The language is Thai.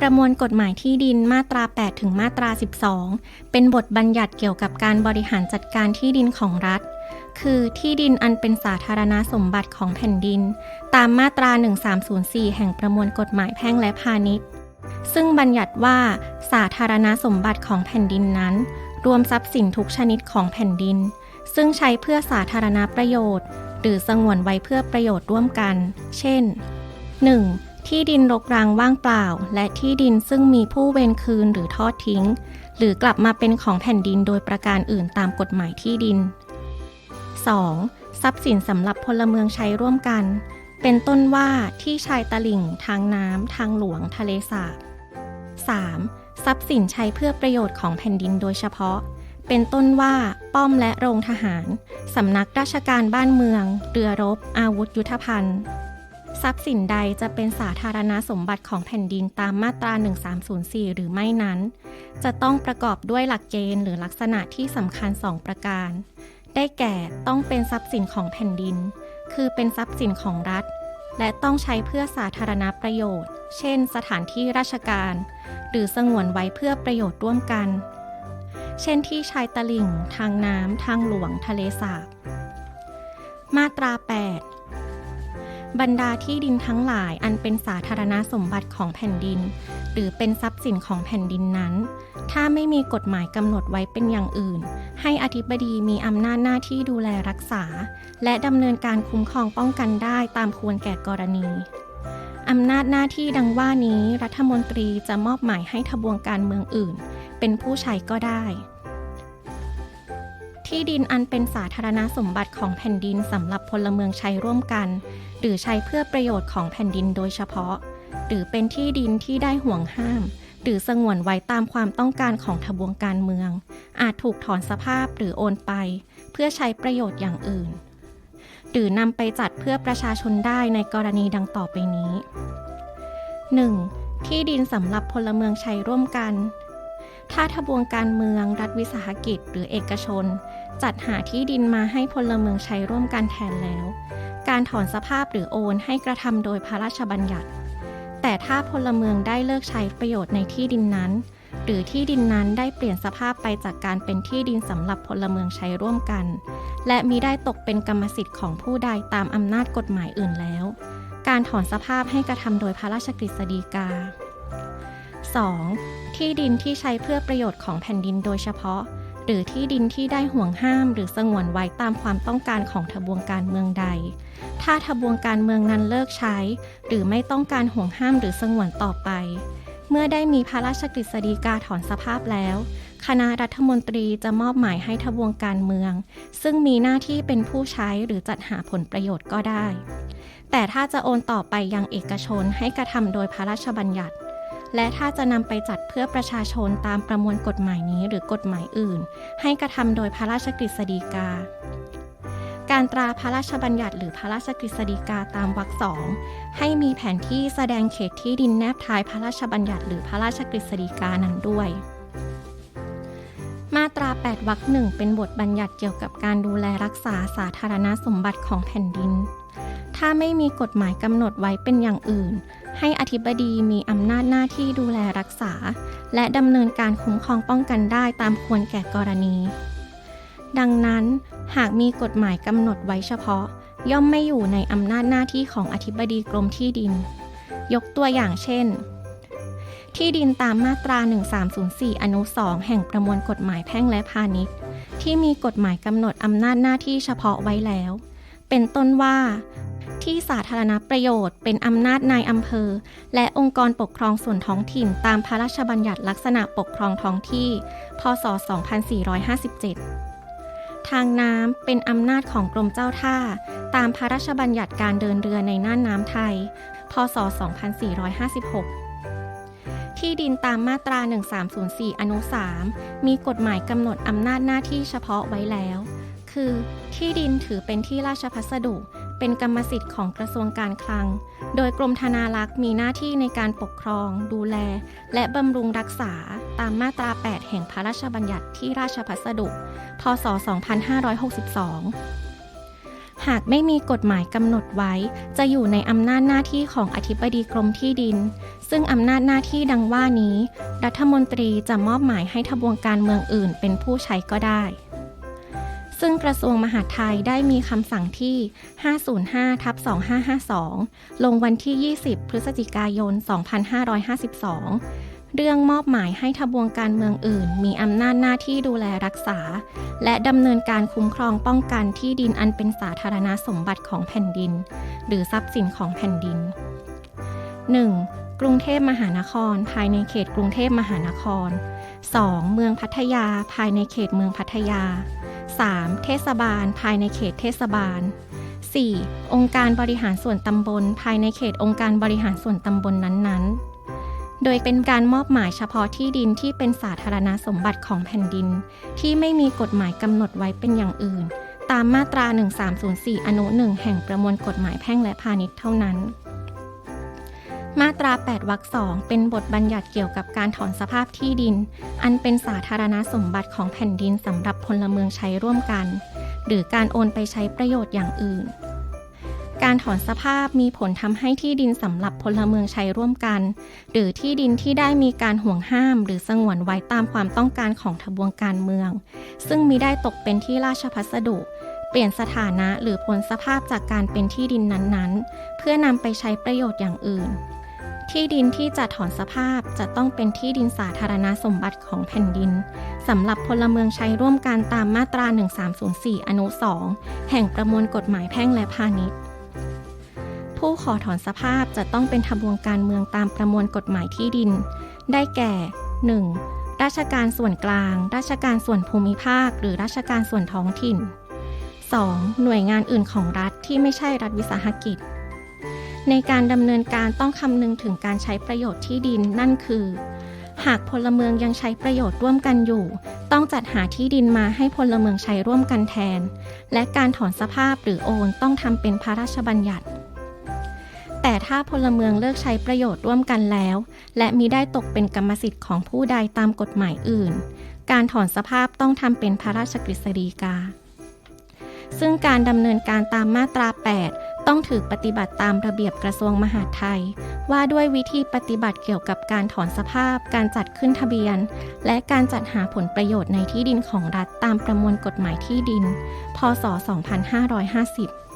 ประมวลกฎหมายที่ดินมาตรา 8 ถึงมาตรา 12 เป็นบทบัญญัติเกี่ยวกับการบริหารจัดการที่ดินของรัฐ คือที่ดินอันเป็นสาธารณสมบัติของแผ่นดิน ตามมาตรา 1304 แห่งประมวลกฎหมายแพ่งและพาณิชย์ ซึ่งบัญญัติว่าสาธารณสมบัติของแผ่นดินนั้น รวมทรัพย์สินทุกชนิดของแผ่นดิน ซึ่งใช้เพื่อสาธารณประโยชน์ หรือสงวนไว้เพื่อประโยชน์ร่วมกัน เช่น 1. ที่ดินรกร้างว่างเปล่า และที่ดินซึ่งมีผู้เวรคืนหรือทอดทิ้ง หรือกลับมาเป็นของแผ่นดินโดยประการอื่นตามกฎหมายที่ดิน 2. ทรัพย์สินสำหรับพลเมืองใช้ร่วมกัน เป็นต้นว่าที่ชายตลิ่ง ทางน้ำ ทางหลวง ทะเลสาบ 3. ทรัพย์สินใช้เพื่อประโยชน์ของแผ่นดินโดยเฉพาะ เป็นต้นว่าป้อมและโรงทหาร สำนักราชการบ้านเมือง เรือรบ อาวุธยุทธภัณฑ์ ทรัพย์สินใดจะเป็นสาธารณสมบัติของแผ่นดินตามมาตรา 1304 หรือไม่นั้น จะต้องประกอบด้วยหลักเกณฑ์หรือลักษณะที่สำคัญ 2 ประการ ได้แก่ต้องเป็นทรัพย์สินของแผ่นดิน คือเป็นทรัพย์สินของรัฐ และต้องใช้เพื่อสาธารณประโยชน์ เช่น สถานที่ราชการ หรือสงวนไว้เพื่อประโยชน์ร่วมกัน เช่นที่ชายตลิ่ง ทางน้ำทางหลวง ทะเลสาบ มาตรา 8 บรรดาที่ดินทั้งหลายอันเป็นสาธารณสมบัติของแผ่นดิน หรือเป็นทรัพย์สินของแผ่นดินนั้น ถ้าไม่มีกฎหมายกำหนดไว้เป็นอย่างอื่น ให้อธิบดีมีอำนาจหน้าที่ดูแลรักษา และดำเนินการคุ้มครองป้องกันได้ตามควรแก่กรณีอำนาจหน้าที่ดังว่านี้รัฐมนตรีจะมอบหมายให้ทบวงการเมืองอื่น เป็นผู้ใช้ก็ได้ ที่ดินอันเป็นสาธารณสมบัติของแผ่นดินสำหรับพลเมืองใช้ร่วมกัน หรือใช้เพื่อประโยชน์ของแผ่นดินโดยเฉพาะ หรือเป็นที่ดินที่ได้ห่วงห้าม หรือสงวนไว้ตามความต้องการของทบวงการเมือง อาจถูกถอนสภาพหรือโอนไป เพื่อใช้ประโยชน์อย่างอื่น หรือนำไปจัดเพื่อประชาชนได้ในกรณีดังต่อไปนี้ 1. ที่ดินสำหรับพลเมืองใช้ร่วมกันถ้าทบวงการเมือง รัฐวิสาหกิจ หรือเอกชน จัดหาที่ดินมาให้พลเมืองใช้ร่วมกันแทนแล้ว การถอนสภาพหรือโอนให้กระทำโดยพระราชบัญญัติ แต่ถ้าพลเมืองได้เลิกใช้ประโยชน์ในที่ดินนั้น หรือที่ดินนั้นได้เปลี่ยนสภาพไปจากการเป็นที่ดินสำหรับพลเมืองใช้ร่วมกัน และมิได้ตกเป็นกรรมสิทธิ์ของผู้ใดตามอำนาจกฎหมายอื่นแล้ว การถอนสภาพให้กระทำโดยพระราชกฤษฎีกา 2. ที่ดินที่ใช้เพื่อประโยชน์ของแผ่นดินโดยเฉพาะ หรือที่ดินที่ได้ห่วงห้าม หรือสงวนไว้ตามความต้องการของทบวงการเมืองใด ถ้าทบวงการเมืองนั้นเลิกใช้ หรือไม่ต้องการห่วงห้ามหรือสงวนต่อไป เมื่อได้มีพระราชกฤษฎีกาถอนสภาพแล้ว คณะรัฐมนตรีจะมอบหมายให้ทบวงการเมือง ซึ่งมีหน้าที่เป็นผู้ใช้หรือจัดหาผลประโยชน์ก็ได้ แต่ถ้าจะโอนต่อไปยังเอกชนให้กระทำโดยพระราชบัญญัติ และถ้าจะนำไปจัดเพื่อประชาชนตามประมวลกฎหมายนี้หรือกฎหมายอื่น ให้กระทำโดยพระราชกฤษฎีกา การตราพระราชบัญญัติหรือพระราชกฤษฎีกาตามวรรคสองให้มีแผนที่แสดงเขตที่ดินแนบท้ายพระราชบัญญัติหรือพระราชกฤษฎีกานั้นด้วยมาตรา 8 วรรคหนึ่งเป็นบทบัญญัติเกี่ยวกับการดูแลรักษาสาธารณสมบัติของแผ่นดิน ถ้าไม่มีกฎหมายกำหนดไว้เป็นอย่างอื่น ให้อธิบดีมีอำนาจหน้าที่ดูแลรักษา และดำเนินการคุ้มครองป้องกันได้ตามควรแก่กรณี ดังนั้นหากมีกฎหมายกำหนดไว้เฉพาะ ย่อมไม่อยู่ในอำนาจหน้าที่ของอธิบดีกรมที่ดิน ยกตัวอย่างเช่น ที่ดินตามมาตรา 1304 อนุ 2 แห่งประมวลกฎหมายแพ่งและพาณิชย์ ที่มีกฎหมายกำหนดอำนาจหน้าที่เฉพาะไว้แล้ว เป็นต้นว่า ที่สาธารณประโยชน์ เป็นอำนาจนายอำเภอ และองค์กรปกครองส่วนท้องถิ่น ตามพระราชบัญญัติลักษณะปกครองท้องที่ พศ 2457 ทางน้ำเป็นอำนาจของกรมเจ้าท่า ตามพระราชบัญญัติการเดินเรือในน่านน้ำไทย พศ 2456ที่ดินตามมาตรา 1304 อนุ 3 มีกฎหมายกำหนดอำนาจหน้าที่เฉพาะไว้แล้ว คือ ที่ดินถือเป็นที่ราชพัสดุ เป็นกรรมสิทธิ์ของกระทรวงการคลัง โดยกรมธนารักษ์มีหน้าที่ในการปกครอง ดูแล และบำรุงรักษาตามมาตรา 8 แห่งพระราชบัญญัติที่ราชพัสดุ พศ 2562หากไม่มีกฎหมายกำหนดไว้ จะอยู่ในอำนาจหน้าที่ของอธิบดีกรมที่ดิน ซึ่งอำนาจหน้าที่ดังว่านี้ รัฐมนตรีจะมอบหมายให้ทบวงการเมืองอื่นเป็นผู้ใช้ก็ได้ ซึ่งกระทรวงมหาดไทยได้มีคำสั่งที่ 505ทับ2552 ลงวันที่ 20 พฤศจิกายน 2552 เรื่องมอบหมายให้ทบวงการเมืองอื่น มีอำนาจหน้าที่ดูแลรักษา และดำเนินการคุ้มครองป้องกันที่ดินอันเป็นสาธารณสมบัติของแผ่นดิน หรือทรัพย์สินของแผ่นดิน 1. กรุงเทพมหานคร ภายในเขตกรุงเทพมหานคร 2. เมืองพัทยา ภายในเขตเมืองพัทยา 3. เทศบาล ภายในเขตเทศบาล 4. องค์การบริหารส่วนตำบล ภายในเขตองค์การบริหารส่วนตำบลนั้นๆ โดยเป็นการมอบหมายเฉพาะที่ดินที่เป็นสาธารณสมบัติของแผ่นดิน ที่ไม่มีกฎหมายกำหนดไว้เป็นอย่างอื่น ตามมาตรา 1304 อนุ 1 แห่งประมวลกฎหมายแพ่งและพาณิชย์เท่านั้น มาตรา 8วรรคสองเป็นบทบัญญัติเกี่ยวกับการถอนสภาพที่ดิน อันเป็นสาธารณสมบัติของแผ่นดินสำหรับพลเมืองใช้ร่วมกัน หรือการโอนไปใช้ประโยชน์อย่างอื่น การถอนสภาพมีผลทำให้ที่ดินสำหรับพลเมืองใช้ร่วมกัน หรือที่ดินที่ได้มีการห่วงห้าม หรือสงวนไว้ตามความต้องการของทบวงการเมือง ซึ่งมิได้ตกเป็นที่ราชพัสดุเปลี่ยนสถานะหรือพ้นสภาพจากการเป็นที่ดินนั้นๆ เพื่อนำไปใช้ประโยชน์อย่างอื่น ที่ดินที่จะถอนสภาพจะต้องเป็นที่ดินสาธารณสมบัติของแผ่นดินสำหรับพลเมืองใช้ร่วมกันตามมาตรา 1304 อนุ 2 แห่งประมวลกฎหมายแพ่งและพาณิชย์ ผู้ขอถอนสภาพจะต้องเป็นทบวงการเมืองตามประมวลกฎหมายที่ดิน ได้แก่ 1. ราชการส่วนกลาง ราชการส่วนภูมิภาค หรือราชการส่วนท้องถิ่น 2. หน่วยงานอื่นของรัฐที่ไม่ใช่รัฐวิสาหกิจ ในการดำเนินการต้องคำนึงถึงการใช้ประโยชน์ที่ดินนั่นคือ หากพลเมืองยังใช้ประโยชน์ร่วมกันอยู่ ต้องจัดหาที่ดินมาให้พลเมืองใช้ร่วมกันแทน และการถอนสภาพหรือโอนต้องทำเป็นพระราชบัญญัติ แต่ถ้าพลเมืองเลิกใช้ประโยชน์ร่วมกันแล้ว และมิได้ตกเป็นกรรมสิทธิ์ของผู้ใดตามกฎหมายอื่น การถอนสภาพต้องทำเป็นพระราชกฤษฎีกาซึ่งการดำเนินการตามมาตรา 8 ต้องถือปฏิบัติตามระเบียบกระทรวงมหาดไทย ว่าด้วยวิธีปฏิบัติเกี่ยวกับการถอนสภาพ การจัดขึ้นทะเบียน และการจัดหาผลประโยชน์ในที่ดินของรัฐตามประมวลกฎหมายที่ดิน พศ 2550